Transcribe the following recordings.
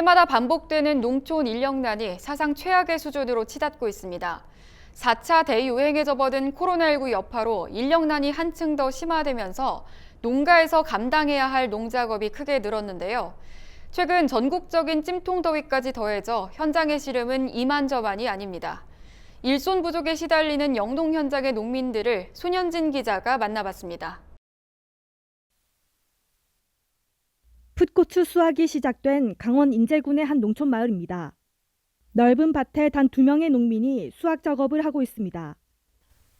해마다 반복되는 농촌 인력난이 사상 최악의 수준으로 치닫고 있습니다. 4차 대유행에 접어든 코로나19 여파로 인력난이 한층 더 심화되면서 농가에서 감당해야 할 농작업이 크게 늘었는데요. 최근 전국적인 찜통더위까지 더해져 현장의 시름은 이만저만이 아닙니다. 일손 부족에 시달리는 영농 현장의 농민들을 손현진 기자가 만나봤습니다. 풋고추 수확이 시작된 강원 인제군의 한 농촌 마을입니다. 넓은 밭에 단 두 명의 농민이 수확 작업을 하고 있습니다.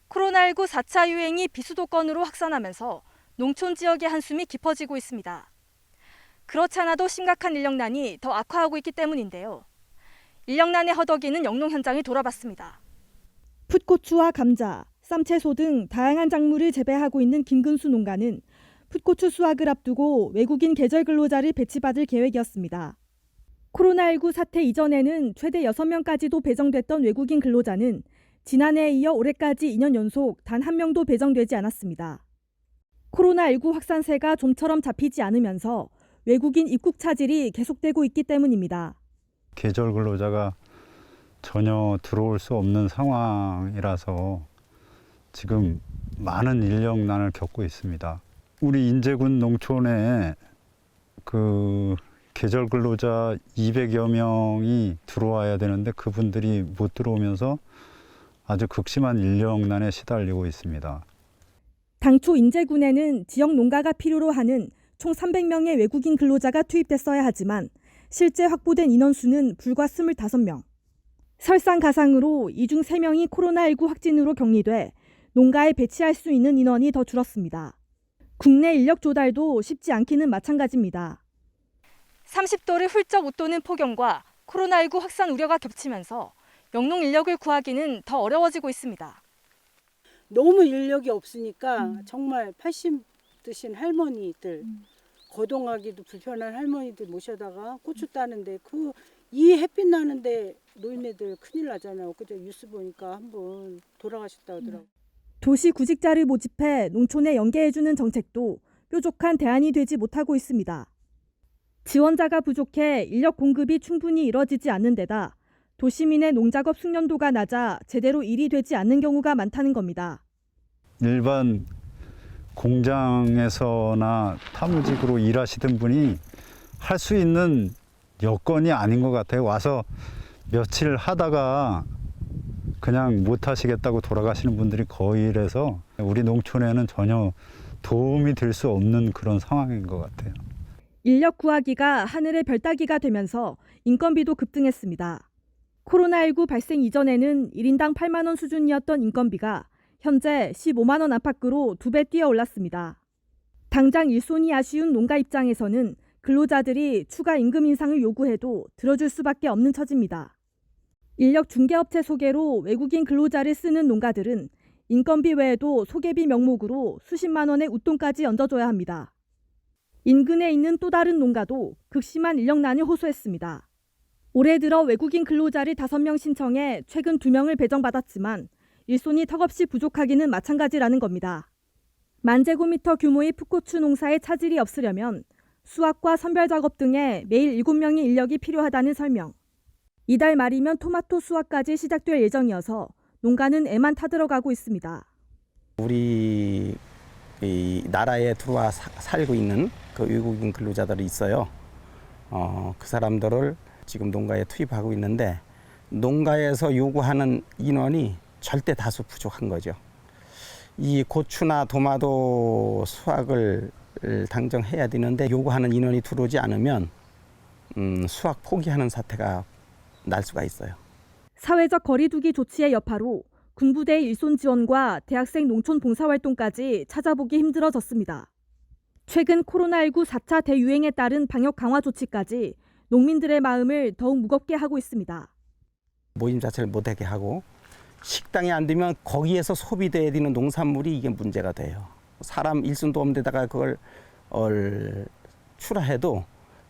코로나19 4차 유행이 비수도권으로 확산하면서 농촌 지역의 한숨이 깊어지고 있습니다. 그렇지 않아도 심각한 인력난이 더 악화하고 있기 때문인데요. 인력난의 허덕이는 영농 현장을 돌아봤습니다. 풋고추와 감자, 쌈채소 등 다양한 작물을 재배하고 있는 김근수 농가는 풋고추 수확을 앞두고 외국인 계절 근로자를 배치받을 계획이었습니다. 코로나19 사태 이전에는 최대 6명까지도 배정됐던 외국인 근로자는 지난해에 이어 올해까지 2년 연속 단 한 명도 배정되지 않았습니다. 코로나19 확산세가 좀처럼 잡히지 않으면서 외국인 입국 차질이 계속되고 있기 때문입니다. 계절 근로자가 전혀 들어올 수 없는 상황이라서 지금 많은 인력난을 겪고 있습니다. 우리 인제군 농촌에 그 계절 근로자 200여 명이 들어와야 되는데 그분들이 못 들어오면서 아주 극심한 인력난에 시달리고 있습니다. 당초 인제군에는 지역 농가가 필요로 하는 총 300명의 외국인 근로자가 투입됐어야 하지만 실제 확보된 인원수는 불과 25명. 설상가상으로 이 중 3명이 코로나19 확진으로 격리돼 농가에 배치할 수 있는 인원이 더 줄었습니다. 국내 인력 조달도 쉽지 않기는 마찬가지입니다. 30도를 훌쩍 웃도는 폭염과 코로나19 확산 우려가 겹치면서 영농 인력을 구하기는 더 어려워지고 있습니다. 너무 인력이 없으니까 정말 80 드신 할머니들 거동하기도 불편한 할머니들 모셔다가 고추 따는데 그 이 햇빛 나는데 노인네들 큰일 나잖아요. 그저 뉴스 보니까 한번 돌아가셨다 하더라고. 도시 구직자를 모집해 농촌에 연계해주는 정책도 뾰족한 대안이 되지 못하고 있습니다. 지원자가 부족해 인력 공급이 충분히 이뤄지지 않는 데다 도시민의 농작업 숙련도가 낮아 제대로 일이 되지 않는 경우가 많다는 겁니다. 일반 공장에서나 사무직으로 일하시던 분이 할 수 있는 여건이 아닌 것 같아요. 와서 며칠 하다가 그냥 못 하시겠다고 돌아가시는 분들이 거의라서 우리 농촌에는 전혀 도움이 될 수 없는 그런 상황인 것 같아요. 인력 구하기가 하늘의 별따기가 되면서 인건비도 급등했습니다. 코로나19 발생 이전에는 1인당 8만 원 수준이었던 인건비가 현재 15만 원 안팎으로 두 배 뛰어 올랐습니다. 당장 일손이 아쉬운 농가 입장에서는 근로자들이 추가 임금 인상을 요구해도 들어줄 수밖에 없는 처지입니다. 인력 중개업체 소개로 외국인 근로자를 쓰는 농가들은 인건비 외에도 소개비 명목으로 수십만 원의 웃돈까지 얹어줘야 합니다. 인근에 있는 또 다른 농가도 극심한 인력난을 호소했습니다. 올해 들어 외국인 근로자를 5명 신청해 최근 2명을 배정받았지만 일손이 턱없이 부족하기는 마찬가지라는 겁니다. 만 제곱미터 규모의 풋고추 농사에 차질이 없으려면 수확과 선별 작업 등에 매일 7명의 인력이 필요하다는 설명. 이달 말이면 토마토 수확까지 시작될 예정이어서 농가는 애만 타들어가고 있습니다. 우리 이 나라에 들어와 사- 살고 있는 그 외국인 근로자들이 있어요. 어, 그 사람들을 지금 농가에 투입하고 있는데 농가에서 요구하는 인원이 절대 다수 부족한 거죠. 이 고추나 도마도 수확을 당정해야 되는데 요구하는 인원이 들어오지 않으면 음, 수확 포기하는 사태가 날 수가 있어요. 사회적 거리두기 조치의 여파로 군부대의 일손 지원과 대학생 농촌 봉사활동까지 찾아보기 힘들어졌습니다. 최근 코로나19 4차 대유행에 따른 방역 강화 조치까지 농민들의 마음을 더욱 무겁게 하고 있습니다. 모임 자체를 못하게 하고 식당이 안 되면 거기에서 소비돼야 되는 농산물이 이게 문제가 돼요. 사람 일순도 없는 데다가 그걸 얼 출하해도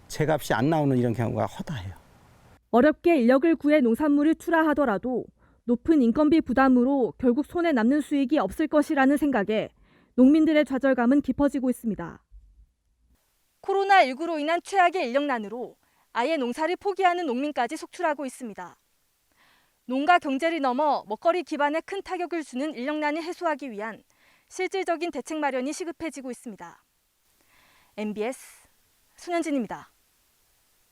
제값이 안 나오는 이런 경우가 허다해요. 어렵게 인력을 구해 농산물을 출하하더라도 높은 인건비 부담으로 결국 손에 남는 수익이 없을 것이라는 생각에 농민들의 좌절감은 깊어지고 있습니다. 코로나19로 인한 최악의 인력난으로 아예 농사를 포기하는 농민까지 속출하고 있습니다. 농가 경제를 넘어 먹거리 기반에 큰 타격을 주는 인력난을 해소하기 위한 실질적인 대책 마련이 시급해지고 있습니다. MBS 손현진입니다.